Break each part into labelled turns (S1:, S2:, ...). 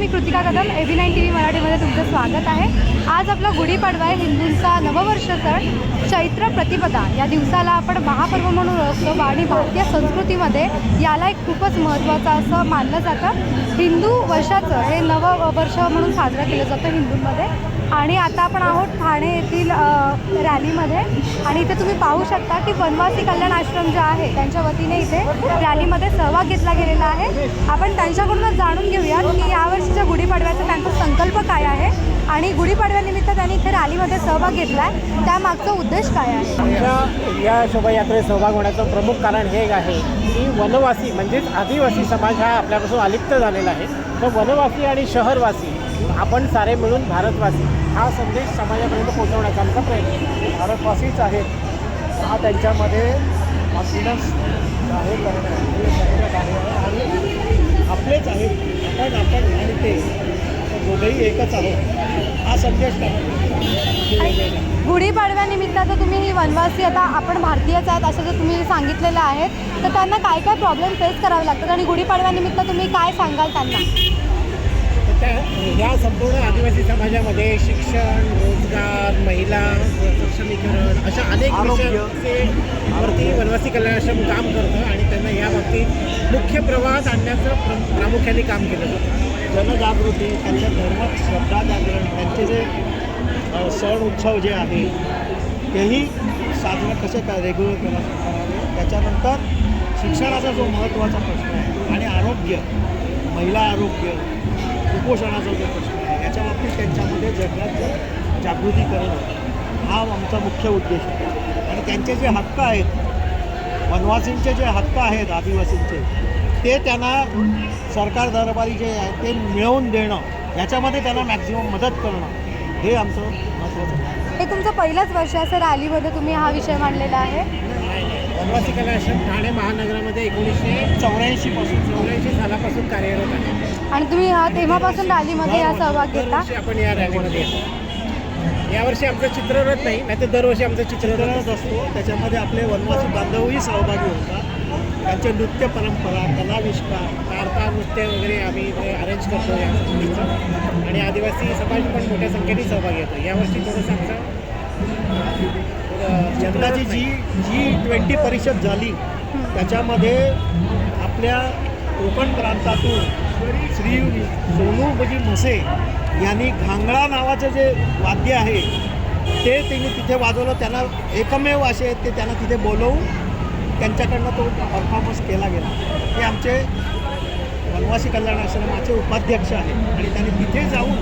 S1: Me Kritika Kadam A B nine T V मराठीमध्ये तुमचं स्वागत आहे. आज आपला गुढीपाडवा आहे हिंदूंचा नववर्ष सण चैत्र प्रतिपदा. या दिवसाला आपण महापर्व म्हणून ओळखतो आणि भारतीय संस्कृतीमध्ये याला एक खूपच महत्त्वाचं असं मानलं जातं. हिंदू वर्षाचं हे नववर्ष म्हणून साजरं केलं जातं हिंदूंमध्ये. आणि आता आपण आहोत ठाणे येथील रॅलीमध्ये. आणि इथे तुम्ही पाहू शकता की वनवासी कल्याण आश्रम जे आहे त्यांच्या वतीने इथे रॅलीमध्ये सहभाग घेतला गेलेला आहे. आपण त्यांच्याकडूनच जाणून घेऊया की यावर्षीच्या गुढीपाडव्याचा त्यांचा संकल्प काय आहे? आणि गुढीपाडव्यानिमित्त त्यांनी इथे रॅलीमध्ये सहभाग घेतला आहे त्यामागचा उद्देश काय आहे?
S2: आमच्या या शोभायात्रेत सहभाग होण्याचं प्रमुख कारण हे एक आहे की वनवासी म्हणजेच आदिवासी समाज हा आपल्यापासून अलिप्त झालेला आहे. तर वनवासी आणि शहरवासी आपण सारे मिळून भारतवासी हा संदेश समाजापर्यंत पोहोचवण्याचा आमचा प्रयत्न भारतवासीच आहेत हा त्यांच्यामध्ये कॉन्फिडन्स आहे आणि आपलेच आहेत आपण आपण आणि ते दोघेही एकच आहोत हा संदेश त्यांना
S1: गुढीपाडव्यानिमित्त आता तुम्ही ही वनवासी आता आपण भारतीयच आहेत असं जर तुम्ही सांगितलेलं आहे तर त्यांना काय काय प्रॉब्लेम फेस करावे लागतात आणि गुढीपाडव्यानिमित्त तुम्ही काय सांगाल त्यांना?
S2: ह्या संपूर्ण आदिवासी समाजामध्ये शिक्षण रोजगार महिला सक्षमीकरण अशा अनेक विषयांचे वरती वनवासी कल्याण आश्रम काम करतं आणि त्यांना या बाबतीत मुख्य प्रवाहात आणण्याचं प्र- प्रामुख्याने काम केलं जातं. जनजागृती त्यांच्या धर्मात श्रद्धा जागरण त्यांचे जे अ, सण उत्सव जे आहे तेही साजरे कसे काय रेग्युलर करावे त्याच्यानंतर शिक्षणाचा जो महत्त्वाचा प्रश्न आहे आणि आरोग्य महिला आरोग्य कुपोषणाचा जो प्रश्न आहे याच्या बाबतीत त्यांच्यामध्ये जगात जागृती करणं हा आमचा मुख्य उद्देश आहे. आणि त्यांचे जे हक्क आहेत वनवासींचे जे हक्क आहेत आदिवासींचे ते त्यांना सरकार दरबारी जे आहे ते मिळवून देणं याच्यामध्ये त्यांना मॅक्झिमम मदत करणं हे आमचं महत्त्वाचं.
S1: हे तुमचं पहिलंच वर्ष असं रॅलीमध्ये तुम्ही हा विषय मांडलेला आहे.
S2: वनवासी कला आश्रम ठाणे महानगरामध्ये एकोणीसशे चौऱ्याऐंशीपासून चौऱ्याऐंशी सालापासून कार्यरत आहे.
S1: आणि तुम्ही हा तेव्हापासून रॅलीमध्ये हा सहभाग घेता?
S2: दरवर्षी आपण या रॅलीमध्ये येतो. यावर्षी आमचं चित्ररथ नाही नाही तर दरवर्षी आमचं चित्ररथ
S3: असतो. त्याच्यामध्ये आपले वनवासी बांधवही सहभागी होतात. त्यांचे नृत्य परंपरा कलाविष्कार
S2: कारता नृत्य वगैरे आम्ही अरेंज करतो या गोष्टीचं आणि आदिवासी समाज पण मोठ्या संख्येने सहभागी होतो. यावर्षी थोडंसं आमचं
S3: यंदाची जी जी ट्वेंटी परिषद झाली त्याच्यामध्ये आपल्या कोकण प्रांतातून श्री सोनूबजी म्हसे यांनी घांगडा नावाचं जे वाद्य आहे ते त्यांनी तिथे वाजवलं. त्यांना एकमेव असे आहेत ते त्यांना तिथे बोलवून त्यांच्याकडनं तो परफॉर्मन्स केला गेला. हे आमचे वनवासी कल्याण आश्रमाचे उपाध्यक्ष आहेत. आणि त्यांनी तिथे जाऊन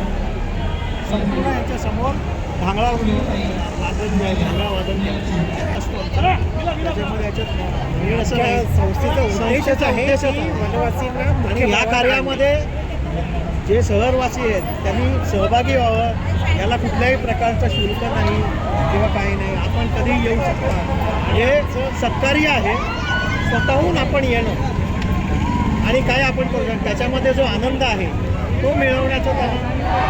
S3: संपूर्ण याच्यासमोर भांगडा वादन भांगडा वादन असतो. त्याच्यामध्ये याच्यात असं.
S2: संस्थेचा उद्देशच आहे. वनवासींना
S3: या कार्यामध्ये जे शहरवासी आहेत त्यांनी सहभागी व्हावं. याला कुठल्याही प्रकारचं शुल्क नाही किंवा काही नाही. आपण कधीही येऊ शकता. हे सत्कार्य आहे स्वतःहून आपण येणं आणि काय आपण करू शकतो? त्याच्यामध्ये जो आनंद आहे तो मिळवण्याचं काम